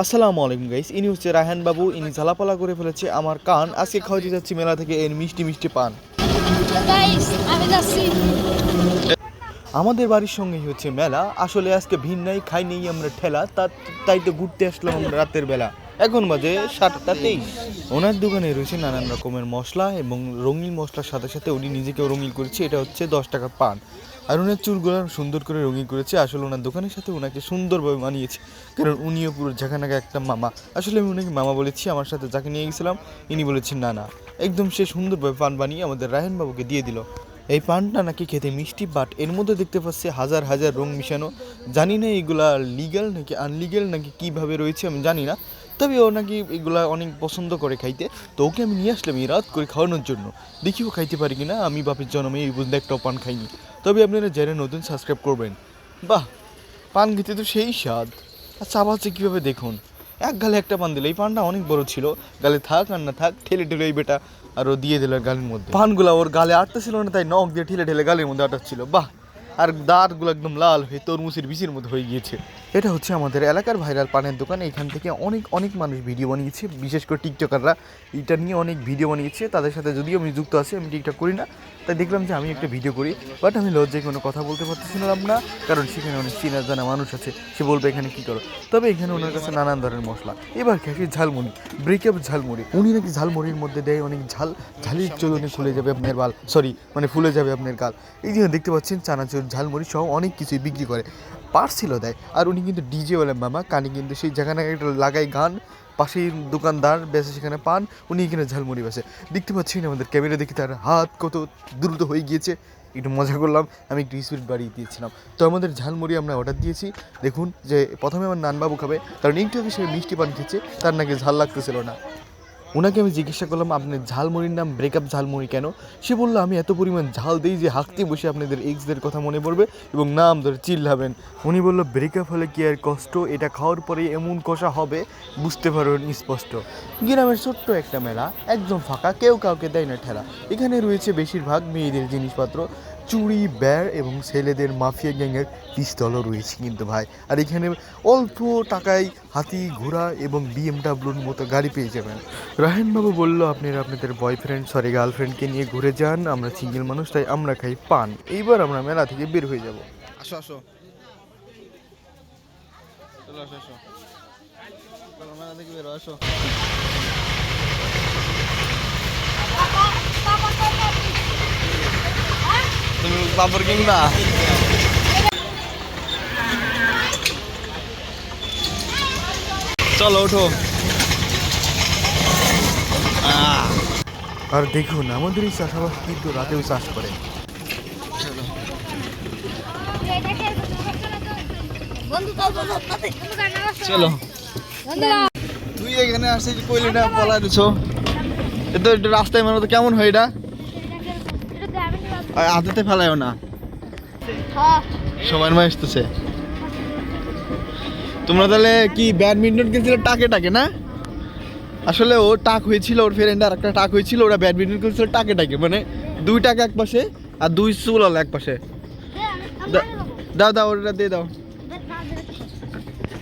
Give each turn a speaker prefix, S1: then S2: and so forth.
S1: আসসালামু আলাইকুম গাইস ইনি হচ্ছে রায়হান বাবু ইনি ঝালাপালা করে ফেলেছে আমার কান। আজকে খাওয়াতে যাচ্ছি মেলা থেকে এর মিষ্টি মিষ্টি পান। আমাদের বাড়ির সঙ্গেই হচ্ছে মেলা। আসলে আজকে ভিন নাই খাই নেই আমরা ঠেলা। তাই তো ঘুরতে আসলাম আমরা রাতের বেলা। এখন বাজে সাতটা তেইশ। ওনার দোকানে রয়েছে নানান রকমের মশলা এবং রঙিন মশলার সাথে সাথে উনি নিজেকেও রঙিন করেছে, এটা হচ্ছে দশ টাকা পান। আর ওনার চুলগুলো সুন্দর করে রঙিন করেছে, আসলে ওনার দোকানের সাথে ওনাকে সুন্দরভাবে মানিয়েছে, কারণ উনিও পুরো ঝাঁকানাকা একটা মামা। আসলে আমি ওনাকে মামা বলেছি, আমার সাথে যাকে নিয়ে গেছিলাম, ইনি বলেছেন, না না। একদম সে সুন্দরভাবে পান বানিয়ে আমাদের রায়হান বাবুকে দিয়ে দিল। এই পানটা নাকি খেতে মিষ্টি, বাট এর মধ্যে দেখতে পাচ্ছি হাজার হাজার রং মিশানো। জানি না এগুলা লিগ্যাল নাকি আনলিগ্যাল নাকি কীভাবে রয়েছে, আমি জানি না। তবে ও নাকি এগুলা অনেক পছন্দ করে খাইতে। তো ওকে আমি নিয়ে আসলাম এই রাত করে খাওয়ানোর জন্য। দেখি ও খাইতে পারি কিনা, আমি বাপের জন্মে এই বুঝতে একটাও পান খাইনি। তবে আপনারা যারা নতুন সাবস্ক্রাইব করবেন, বাহ, পান খেতে তো সেই স্বাদ। আর চাবাচ্ছে কীভাবে দেখুন? এক গালে একটা পান দিল, এই পানটা অনেক বড় ছিল। গালে থাক আর না থাক, ঠেলে ঠেলে এই বেটা আরও দিয়ে দিল গালের মধ্যে। পানগুলা ওর গালে আটতেছিল না, তাই নখ দিয়ে ঠেলে ঠেলে গালের মধ্যে আটাচ্ছিল বাহ আর দাঁতগুলো একদম লাল হয়ে তরমুজের বিচির মতো হয়ে গিয়েছে। এটা হচ্ছে আমাদের এলাকার ভাইরাল পানের দোকান। এখান থেকে অনেক অনেক মানুষ ভিডিও বানিয়েছে। বিশেষ করে টিকটকাররা এটা নিয়ে অনেক ভিডিও বানিয়েছে। তাদের সাথে যদিও আমি যুক্ত আছি, আমি টিকটক করি না। তাই দেখলাম যে আমি একটা ভিডিও করি। বাট আমি লজ্জায় কোনো কথা বলতে পারতেছিলাম না, কারণ সেখানে অনেক চেনা জানা মানুষ আছে। সে বলবে, এখানে কী করো? তবে এখানে ওনার কাছে নানান ধরনের মশলা। এবার খেয়েছি ঝালমুড়ি ব্রেকআপ ঝালমুড়ি। উনি নাকি ঝালমুড়ির মধ্যে দেয় অনেক ঝাল। ঝালির চলনে খুলে যাবে আপনার বাল সরি মানে ফুলে যাবে আপনার গাল। এই যে দেখতে পাচ্ছেন, চানাচুর ঝালমুড়ি সহ অনেক কিছুই বিক্রি করে। পার্সেলও দেয় আর উনি কিন্তু ডিজে বলে মামা, কানে কিন্তু সেই জায়গায় একটা লাগাই গান, পাশেই দোকানদার বেসে সেখানে পান, উনি এখানে ঝালমুড়ি বেসে দেখতে পাচ্ছেন আমাদের ক্যামেরা দেখি তার হাত কত দ্রুত হয়ে গিয়েছে। একটু মজা করলাম, আমি একটু স্পিড বাড়িয়ে দিয়েছিলাম। তো আমাদের ঝালমুড়ি আমরা অর্ডার দিয়েছি। দেখুন যে প্রথমে আমার নানবাবু খাবে, কারণ একটু আগে সে মিষ্টি পান খেয়েছে, তার নাকি ঝাল লাগতেছিল না। ওনাকে আমি জিজ্ঞাসা করলাম আপনার ঝালমুড়ির নাম ব্রেকআপ ঝালমুড়ি কেন? সে বলল, আমি এত পরিমাণ ঝাল দিই যে হাঁকতে বসে আপনাদের এক্সদের কথা মনে পড়বে এবং নাম ধরে চিল্লাবেন। উনি বলল ব্রেকআপ হলে কি আর কষ্ট? এটা খাওয়ার পরে এমন কষা হবে? বুঝতে পারবেন স্পষ্ট। গ্রামের ছোট্ট একটা মেলা, একদম ফাঁকা, কেউ কাউকে দেয় না ঠেলা। এখানে রয়েছে বেশিরভাগ মেয়েদের জিনিসপত্র। চুড়ি ব্যার এবং ছেলেদের মাফিয়া গ্যাংয়ের পিস্তলও রয়েছে কিন্তু ভাই। আর এখানে অল্প টাকায় হাতি, ঘোড়া এবং বিএমডাব্লিউর মতো গাড়ি পেয়ে যাবেন। রাহেনবাবু বলল, আপনারা আপনাদের বয়ফ্রেন্ড সরি গার্লফ্রেন্ডকে নিয়ে ঘুরে যান, আমরা সিঙ্গেল মানুষ, তাই আমরা খাই পান। এইবার আমরা মেলা থেকে বের হয়ে যাব। আসো আসো। আসো আসো। মেলা থেকে আসো। তুমি পাপড় কিনবা? চলো ওঠো। আর দেখুন আমাদের এই চাষাবাস কিন্তু রাতেও চাষ করে। চলো। তুই এখানে আসছিস কইলি না পলা দিছো। এ তো রাস্তায় মানে তো কেমন হয় এটা? হাতেতে ফেলায়ও না। সবার মা আসতেছে। তোমরা তাহলে কি ব্যাডমিন্টন খেলছিলে? টাকে টাকে না? আসলে ও টাক হয়েছিল ওর ফ্রেন্ড আর একটা টাক হয়েছিল ওরা ব্যাডমিন্টন খেলছিল টাকে টাকে মানে দুই টাকা এক পাশে আর দুই চুল এক পাশে। দা- দাও দাও ওটা দিয়ে দাও।